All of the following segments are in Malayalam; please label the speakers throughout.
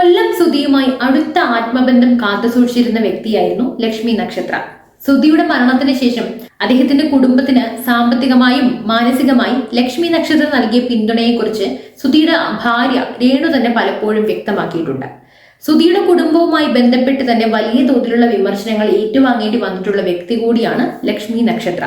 Speaker 1: കൊല്ലം സുധിയുമായി അടുത്ത ആത്മബന്ധം കാത്തുസൂക്ഷിച്ചിരുന്ന വ്യക്തിയായിരുന്നു ലക്ഷ്മി നക്ഷത്ര. സുധിയുടെ മരണത്തിന് ശേഷം അദ്ദേഹത്തിന്റെ കുടുംബത്തിന് സാമ്പത്തികമായും മാനസികമായും ലക്ഷ്മി നക്ഷത്ര നൽകിയ പിന്തുണയെക്കുറിച്ച് സുധിയുടെ ഭാര്യ രേണു തന്നെ പലപ്പോഴും വ്യക്തമാക്കിയിട്ടുണ്ട്. സുധിയുടെ കുടുംബവുമായി ബന്ധപ്പെട്ട് തന്നെ വലിയ തോതിലുള്ള വിമർശനങ്ങൾ ഏറ്റുവാങ്ങേണ്ടി വന്നിട്ടുള്ള വ്യക്തി കൂടിയാണ് ലക്ഷ്മി നക്ഷത്ര.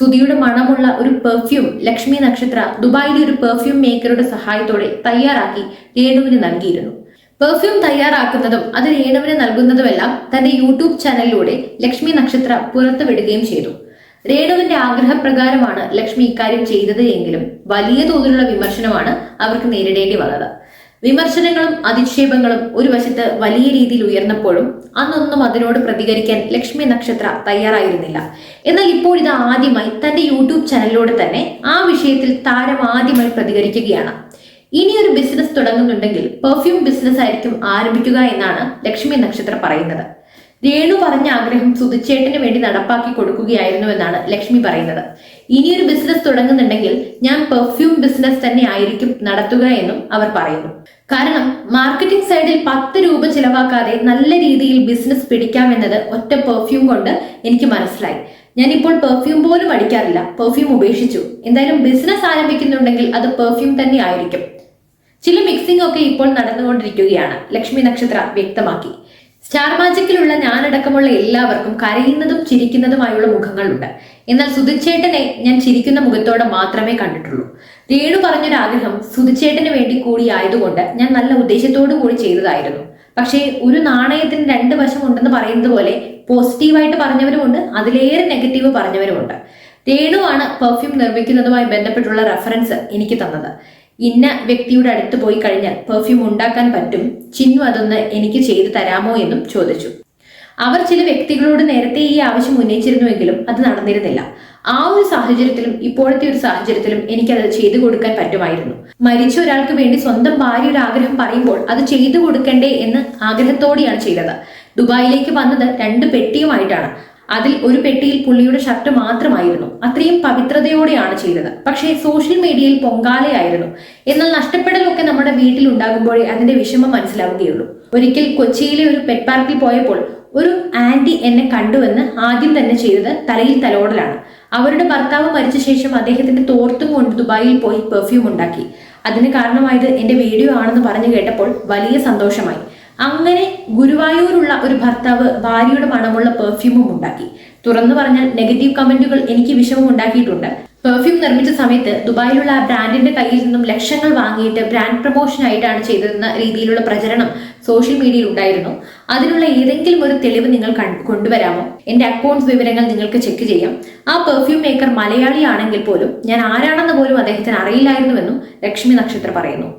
Speaker 1: സുധിയുടെ മണമുള്ള ഒരു പെർഫ്യൂം ലക്ഷ്മി നക്ഷത്ര ദുബായിലെ ഒരു പെർഫ്യൂം മേക്കറുടെ സഹായത്തോടെ തയ്യാറാക്കി രേണുവിന് നൽകിയിരുന്നു. പെർഫ്യൂം തയ്യാറാക്കുന്നതും അത് രേണുവിന് നൽകുന്നതുമെല്ലാം തന്റെ യൂട്യൂബ് ചാനലിലൂടെ ലക്ഷ്മി നക്ഷത്ര പുറത്തുവിടുകയും ചെയ്തു. രേണുവിന്റെ ആഗ്രഹപ്രകാരമാണ് ലക്ഷ്മി ഇക്കാര്യം ചെയ്തത് എങ്കിലും വലിയ തോതിലുള്ള വിമർശനമാണ് അവർക്ക് നേരിടേണ്ടി വന്നത്. വിമർശനങ്ങളും അധിക്ഷേപങ്ങളും ഒരു വശത്ത് വലിയ രീതിയിൽ ഉയർന്നപ്പോഴും അന്നൊന്നും അതിനോട് പ്രതികരിക്കാൻ ലക്ഷ്മി നക്ഷത്ര തയ്യാറായിരുന്നില്ല. എന്നാൽ ഇപ്പോൾ ഇത് ആദ്യമായി തന്റെ യൂട്യൂബ് ചാനലിലൂടെ തന്നെ ആ വിഷയത്തിൽ താരം ആദ്യമായി പ്രതികരിക്കുകയാണ്. ഇനി ഒരു ബിസിനസ് തുടങ്ങുന്നുണ്ടെങ്കിൽ പെർഫ്യൂം ബിസിനസ് ആയിരിക്കും ആരംഭിക്കുക എന്നാണ് ലക്ഷ്മി നക്ഷത്ര പറയുന്നത്. രേണു പറഞ്ഞ ആഗ്രഹം സുധിച്ചേട്ടന് വേണ്ടി നടപ്പാക്കി കൊടുക്കുകയായിരുന്നു എന്നാണ് ലക്ഷ്മി പറയുന്നത്. ഇനിയൊരു ബിസിനസ് തുടങ്ങുന്നുണ്ടെങ്കിൽ ഞാൻ പെർഫ്യൂം ബിസിനസ് തന്നെ ആയിരിക്കും നടത്തുക എന്നും അവർ പറയുന്നു. കാരണം മാർക്കറ്റിംഗ് സൈഡിൽ പത്ത് രൂപ ചിലവാക്കാതെ നല്ല രീതിയിൽ ബിസിനസ് പിടിക്കാമെന്നത് ഒറ്റ പെർഫ്യൂം കൊണ്ട് എനിക്ക് മനസ്സിലായി. ഞാനിപ്പോൾ പെർഫ്യൂം പോലും അടിക്കാറില്ല. പെർഫ്യൂം ഉപേക്ഷിച്ചു. എന്തായാലും ബിസിനസ് ആരംഭിക്കുന്നുണ്ടെങ്കിൽ അത് പെർഫ്യൂം തന്നെ ആയിരിക്കും. ചില മിക്സിംഗ് ഒക്കെ ഇപ്പോൾ നടന്നുകൊണ്ടിരിക്കുകയാണ്. ലക്ഷ്മി നക്ഷത്ര വ്യക്തമാക്കി. സ്റ്റാർ മാജിക്കിലുള്ള ഞാനടക്കമുള്ള എല്ലാവർക്കും കരയുന്നതും ചിരിക്കുന്നതുമായുള്ള മുഖങ്ങളുണ്ട്. എന്നാൽ സുധിച്ചേട്ടനെ ഞാൻ ചിരിക്കുന്ന മുഖത്തോടെ മാത്രമേ കണ്ടിട്ടുള്ളൂ. രേണു പറഞ്ഞൊരാഗ്രഹം സുധിച്ചേട്ടന് വേണ്ടി കൂടി ആയതുകൊണ്ട് ഞാൻ നല്ല ഉദ്ദേശത്തോടു കൂടി ചെയ്തതായിരുന്നു. പക്ഷേ ഒരു നാണയത്തിന് രണ്ട് വശം ഉണ്ടെന്ന് പറയുന്നത് പോലെ പോസിറ്റീവായിട്ട് പറഞ്ഞവരുമുണ്ട് അതിലേറെ നെഗറ്റീവ് പറഞ്ഞവരുമുണ്ട്. രേണുവാണ് പെർഫ്യൂം നിർമ്മിക്കുന്നതുമായി ബന്ധപ്പെട്ടുള്ള റെഫറൻസ് എനിക്ക് തന്നത്. ഇന്ന വ്യക്തിയുടെ അടുത്ത് പോയി കഴിഞ്ഞാൽ പെർഫ്യൂം ഉണ്ടാക്കാൻ പറ്റും. ചിന്നു അതൊന്ന് എനിക്ക് ചെയ്തു തരാമോ എന്നും ചോദിച്ചു. അവർ ചില വ്യക്തികളോട് നേരത്തെ ഈ ആവശ്യം ഉന്നയിച്ചിരുന്നുവെങ്കിലും അത് നടന്നിരുന്നില്ല. ആ ഒരു സാഹചര്യത്തിലും ഇപ്പോഴത്തെ ഒരു സാഹചര്യത്തിലും എനിക്കത് ചെയ്തു കൊടുക്കാൻ പറ്റുമായിരുന്നു. മരിച്ച ഒരാൾക്ക് വേണ്ടി സ്വന്തം ഭാര്യയുടെ ആഗ്രഹം പറയുമ്പോൾ അത് ചെയ്തു കൊടുക്കണ്ടേ എന്ന് ആഗ്രഹത്തോടെയാണ് ചെയ്തത്. ദുബായിലേക്ക് വന്നത് രണ്ട് പെട്ടിയുമായിട്ടാണ്. അതിൽ ഒരു പെട്ടിയിൽ പുള്ളിയുടെ ഷർട്ട് മാത്രമായിരുന്നു. അത്രയും പവിത്രതയോടെയാണ് ചെയ്തത്. പക്ഷേ സോഷ്യൽ മീഡിയയിൽ പൊങ്കാലയായിരുന്നു. എന്നാൽ നഷ്ടപ്പെടലൊക്കെ നമ്മുടെ വീട്ടിൽ ഉണ്ടാകുമ്പോഴേ അതിന്റെ വിഷമം മനസ്സിലാവുകയുള്ളൂ. ഒരിക്കൽ കൊച്ചിയിലെ ഒരു പെറ്റ് പാർക്കിൽ പോയപ്പോൾ ഒരു ആന്റി എന്നെ കണ്ടുവെന്ന് ആദ്യം തന്നെ ചെയ്തത് തലയിൽ തലോടലാണ്. അവരുടെ ഭർത്താവ് മരിച്ച ശേഷം അദ്ദേഹത്തിന്റെ തോർത്തും കൊണ്ട് ദുബായിൽ പോയി പെർഫ്യൂം ഉണ്ടാക്കി. അതിന് കാരണമായത് എന്റെ വീഡിയോ ആണെന്ന് പറഞ്ഞു കേട്ടപ്പോൾ വലിയ സന്തോഷമായി. അങ്ങനെ ഗുരുവായൂരുള്ള ഒരു ഭർത്താവ് ഭാര്യയുടെ മണമുള്ള പെർഫ്യൂമും ഉണ്ടാക്കി. തുറന്നു പറഞ്ഞാൽ നെഗറ്റീവ് കമന്റുകൾ എനിക്ക് വിഷമം ഉണ്ടാക്കിയിട്ടുണ്ട്. പെർഫ്യൂം നിർമ്മിച്ച സമയത്ത് ദുബായിലുള്ള ആ ബ്രാൻഡിന്റെ കയ്യിൽ നിന്നും ലക്ഷങ്ങൾ വാങ്ങിയിട്ട് ബ്രാൻഡ് പ്രൊമോഷൻ ആയിട്ടാണ് ചെയ്തതെന്ന രീതിയിലുള്ള പ്രചരണം സോഷ്യൽ മീഡിയയിൽ ഉണ്ടായിരുന്നു. അതിനുള്ള ഏതെങ്കിലും ഒരു തെളിവ് നിങ്ങൾ കൊണ്ടുവരാമോ? എന്റെ അക്കൗണ്ട്സ് വിവരങ്ങൾ നിങ്ങൾക്ക് ചെക്ക് ചെയ്യാം. ആ പെർഫ്യൂം മേക്കർ മലയാളിയാണെങ്കിൽ പോലും ഞാൻ ആരാണെന്ന് പോലും അദ്ദേഹത്തിന് അറിയില്ലായിരുന്നുവെന്നും ലക്ഷ്മി നക്ഷത്ര പറയുന്നു.